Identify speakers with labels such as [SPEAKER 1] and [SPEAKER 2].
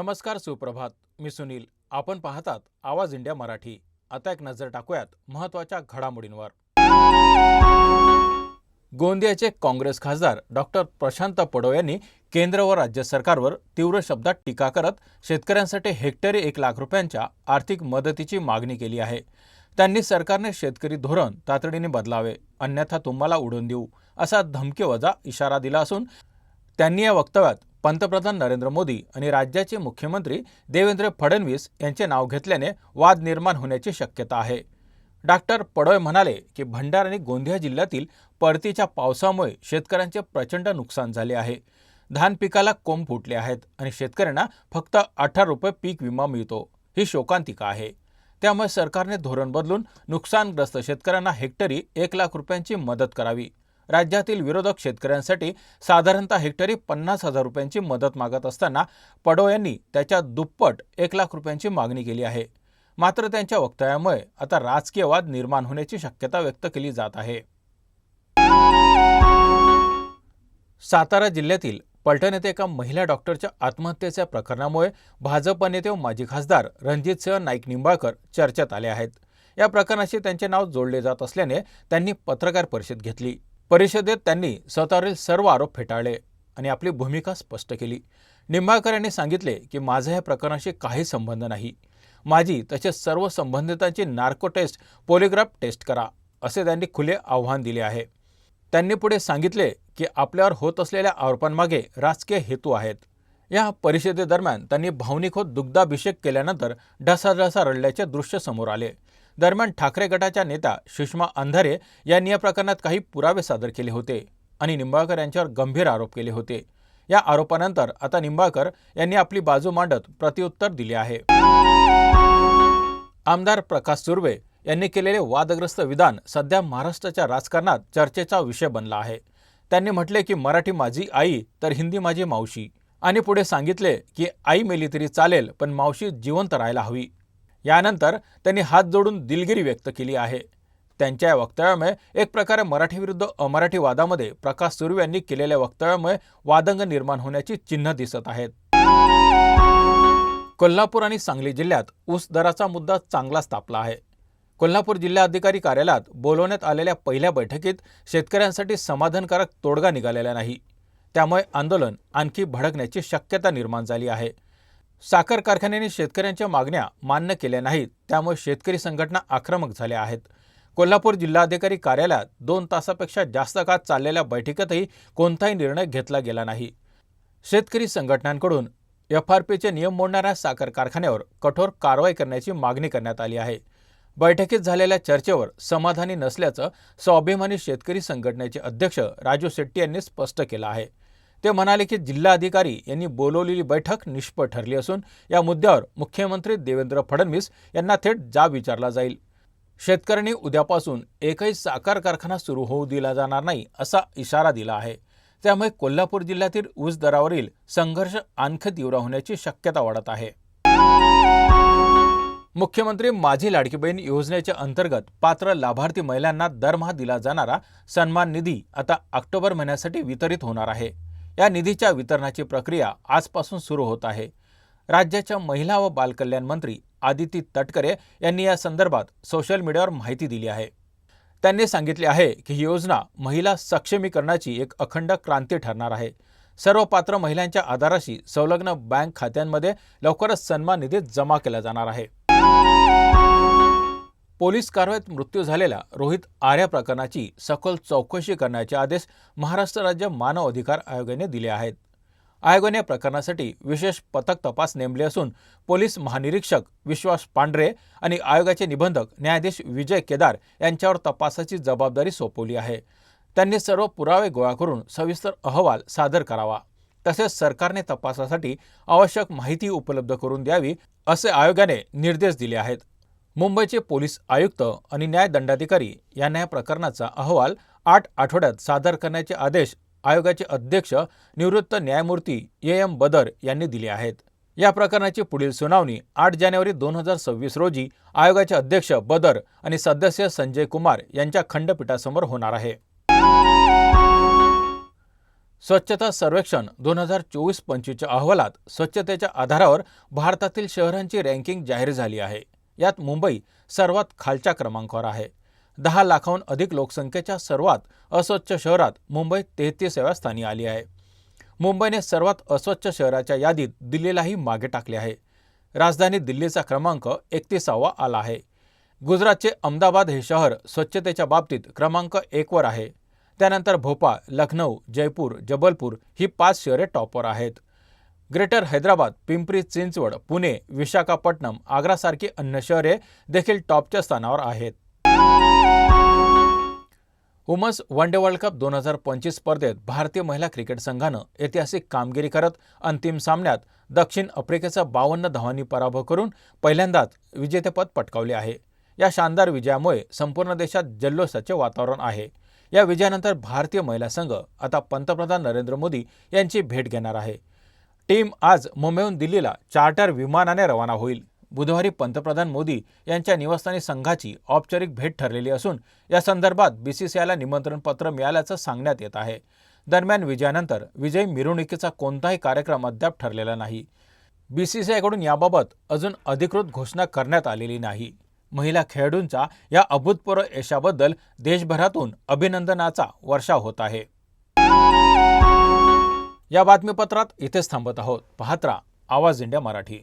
[SPEAKER 1] नमस्कार सुप्रभात मी सुनील. आपण पाहतात आवाज इंडिया मराठी. आता एक नजर टाकूयात महत्त्वाच्या घडामोडींवर. गोंदियाचे काँग्रेस खासदार डॉक्टर प्रशांत पडो यांनी केंद्र व राज्य सरकारवर तीव्र शब्दात टीका करत शेतकऱ्यांसाठी हेक्टरी एक लाख रुपयांच्या आर्थिक मदतीची मागणी केली आहे. त्यांनी सरकारने शेतकरी धोरण तातडीने बदलावे अन्यथा तुम्हाला उडून देऊ असा धमकीवजा इशारा दिला असून त्यांनी या वक्तव्यात पंतप्रधान नरेंद्र मोदी आणि राज्याचे मुख्यमंत्री देवेंद्र फडणवीस यांचे नाव घेतल्याने वाद निर्माण होण्याची शक्यता आहे. डॉक्टर पडोय म्हणाले की भंडार आणि गोंदिया जिल्ह्यातील परतीच्या पावसामुळे शेतकऱ्यांचे प्रचंड नुकसान झाले आहे. धान पिकाला कोंब फुटले आहेत आणि शेतकऱ्यांना फक्त अठरा रुपये पीक विमा मिळतो. ही शोकांतिका आहे. त्यामुळे सरकारने धोरण बदलून नुकसानग्रस्त शेतकऱ्यांना हेक्टरी एक लाख रुपयांची मदत करावी. राज्यातील विरोधक शेतकऱ्यांसाठी साधारणतः हेक्टरी पन्नास हजार रुपयांची मदत मागत असताना पडो यांनी त्याच्या दुप्पट एक लाख रुपयांची मागणी केली आहे. मात्र त्यांच्या वक्तव्यामुळे आता राजकीय वाद निर्माण होण्याची शक्यता व्यक्त केली जात आहे. सातारा जिल्ह्यातील पलटण येथे एका महिला डॉक्टरच्या आत्महत्येच्या प्रकरणामुळे भाजप नेते व माजी खासदार रणजितसिंह नाईक निंबाळकर चर्चेत आले आहेत. या प्रकरणाशी त्यांचे नाव जोडले जात असल्याने त्यांनी पत्रकार परिषद घेतली. परिषदेत त्यांनी स्वतःवरील सर्व आरोप फेटाळले आणि आपली भूमिका स्पष्ट केली. निंबाळकर यांनी सांगितले की माझा या प्रकरणाशी काही संबंध नाही. माझी तसेच सर्व संबंधितांची नार्को टेस्ट पोलिग्राफ टेस्ट करा असे त्यांनी खुले आव्हान दिले आहे. त्यांनी पुढे सांगितले की आपल्यावर होत असलेल्या आरोपांमागे राजकीय हेतू आहेत. या परिषदेदरम्यान त्यांनी भावनिक होत दुग्धाभिषेक केल्यानंतर ढसाढसा रडल्याचे दृश्य समोर आले. दरम्यान ठाकरे गटाच्या नेत्या सुषमा अंधारे यांनी या प्रकरणात काही पुरावे सादर केले होते आणि निंबाळकर यांच्यावर गंभीर आरोप केले होते. या आरोपानंतर आता निंबाळकर यांनी आपली बाजू मांडत प्रत्युत्तर दिले आहे. आमदार प्रकाश सुर्वे यांनी केलेले वादग्रस्त विधान सध्या महाराष्ट्राच्या राजकारणात चर्चेचा विषय बनला आहे. त्यांनी म्हटले की मराठी माझी आई तर हिंदी माझी मावशी. आणि पुढे सांगितले की आई मेली तरी चालेल पण मावशी जिवंत राहायला हवी. यानंतर त्यांनी हात जोडून दिलगिरी व्यक्त केली आहे. त्यांच्या या वक्तव्यामुळे एक प्रकारे मराठी विरुद्ध अमराठी वादामध्ये प्रकाश सुर्वे यांनी केलेल्या वक्तव्यामुळे वादंग निर्माण होण्याची चिन्ह दिसत आहेत. कोल्हापूर आणि सांगली जिल्ह्यात ऊस दराचा मुद्दा चांगलाच तापला आहे. कोल्हापूर जिल्हाधिकारी कार्यालयात बोलवण्यात आलेल्या पहिल्या बैठकीत शेतकऱ्यांसाठी समाधानकारक तोडगा निघालेला नाही. त्यामुळे आंदोलन आणखी भडकण्याची शक्यता निर्माण झाली आहे. साखर कारखान्याने शेतकऱ्यांच्या मागण्या मान्य केल्या नाहीत त्यामुळे शेतकरी संघटना आक्रमक झाल्या आहेत. कोल्हापूर जिल्हाधिकारी कार्यालयात दोन तासापेक्षा जास्त काळ चाललेल्या बैठकीतही कोणताही निर्णय घेतला गेला नाही. शेतकरी संघटनांकडून एफ आर पीचे नियम मोडणाऱ्या साखर कारखान्यावर कठोर कारवाई करण्याची मागणी करण्यात आली आहे. बैठकीत झालेल्या चर्चेवर समाधानी नसल्याचं स्वाभिमानी शेतकरी संघटनेचे अध्यक्ष राजू शेट्टी यांनी स्पष्ट केलं आहे. ते म्हणाले की जिल्हाधिकारी यांनी बोलवलेली बैठक निष्फळ ठरली असून या मुद्द्यावर मुख्यमंत्री देवेंद्र फडणवीस यांना थेट जाब विचारला जाईल. शेतकऱ्यांनी उद्यापासून एकही साखर कारखाना सुरू होऊ दिला जाणार नाही असा इशारा दिला आहे. त्यामुळे कोल्हापूर जिल्ह्यातील ऊस दरावरील संघर्ष आणखी तीव्र होण्याची शक्यता वाढत आहे. मुख्यमंत्री माझी लाडकी बहीण योजनेच्या अंतर्गत पात्र लाभार्थी महिलांना दरमहा दिला जाणारा सन्मान निधी आता ऑक्टोबर महिन्यासाठी वितरित होणार आहे. या निधीच्या वितरणाची प्रक्रिया आजपासून सुरू होत आहे. राज्याच्या महिला व बालकल्याण मंत्री आदिती तटकरे यांनी या संदर्भात सोशल मीडियावर माहिती दिली आहे. त्यांनी सांगितले आहे की ही योजना महिला सक्षमीकरणाची एक अखंड क्रांती ठरणार आहे. सर्व पात्र महिलांच्या आधाराशी संलग्न बँक खात्यांमध्ये लवकरच सन्मान निधी जमा केला जाणार आहे. पोलीस कारवाईत मृत्यू झालेल्या रोहित आर्या प्रकरणाची सखोल चौकशी करण्याचे आदेश महाराष्ट्र राज्य मानव अधिकार आयोगाने दिले आहेत. आयोगाने या प्रकरणासाठी विशेष पथक तपास नेमले असून पोलीस महानिरीक्षक विश्वास पांढरे आणि आयोगाचे निबंधक न्यायाधीश विजय केदार यांच्यावर तपासाची जबाबदारी सोपवली आहे. त्यांनी सर्व पुरावे गोळा करून सविस्तर अहवाल सादर करावा. तसेच सरकारने तपासासाठी आवश्यक माहिती उपलब्ध करून द्यावी असे आयोगाने निर्देश दिले आहेत. मुंबईचे पोलीस आयुक्त आणि न्यायदंडाधिकारी यांना या प्रकरणाचा अहवाल आठ आठवड्यात सादर करण्याचे आदेश आयोगाचे अध्यक्ष निवृत्त न्यायमूर्ती ए एम बदर यांनी दिले आहेत. या प्रकरणाची पुढील सुनावणी आठ जानेवारी दोन हजार सव्वीस रोजी आयोगाचे अध्यक्ष बदर आणि सदस्य संजय कुमार यांच्या खंडपीठासमोर होणार आहे. स्वच्छता सर्वेक्षण दोन हजार चोवीस पंचवीसच्या अहवालात स्वच्छतेच्या आधारावर भारतातील शहरांची रँकिंग जाहीर झाली आहे. यात मुंबई सर्वात खालच्या क्रमांकावर आहे. दहा लाखाहून अधिक लोकसंख्येच्या सर्वात अस्वच्छ शहरात मुंबई तेहतीसाव्या स्थानी आली आहे. मुंबईने सर्वात अस्वच्छ शहराच्या यादीत दिल्लीलाही मागे टाकले आहे. राजधानी दिल्लीचा क्रमांक एकतीसावा आला आहे. गुजरातचे अहमदाबाद हे शहर स्वच्छतेच्या बाबतीत क्रमांक एकवर आहे. त्यानंतर भोपाळ लखनौ जयपूर जबलपूर ही पाच शहरे टॉपवर आहेत. ग्रेटर हैदराबाद पिंपरी चिंचवड पुणे विशाखापट्टणम आग्रासारखी अन्य शहरे देखील टॉपच्या स्थानावर आहेत. उमस वन डे वर्ल्ड कप दोन हजार पंचवीस स्पर्धेत भारतीय महिला क्रिकेट संघानं ऐतिहासिक कामगिरी करत अंतिम सामन्यात दक्षिण आफ्रिकेचा बावन्न धावांनी पराभव करून पहिल्यांदाच विजेतेपद पटकावले आहे. या शानदार विजयामुळे संपूर्ण देशात जल्लोषाचे वातावरण आहे. या विजयानंतर भारतीय महिला संघ आता पंतप्रधान नरेंद्र मोदी यांची भेट घेणार आहे. टीम आज मुंबईहून दिल्लीला चार्टर विमानाने रवाना होईल. बुधवारी पंतप्रधान मोदी यांच्या निवासस्थानी संघाची औपचारिक भेट ठरलेली असून या संदर्भात बीसीसीआयला निमंत्रण पत्र मिळाल्याचं सांगण्यात येत आहे. दरम्यान विजयानंतर विजयी मिरवणुकीचा कोणताही कार्यक्रम अद्याप ठरलेला नाही. बीसीसीआयकडून याबाबत अजून अधिकृत घोषणा करण्यात आलेली नाही. महिला खेळाडूंच्या या अभूतपूर्व यशाबद्दल देशभरातून अभिनंदनाचा वर्षाव होत आहे. या बातमीपत्रात इथेच थांबत आहोत. पाहत राहा आवाज इंडिया मराठी.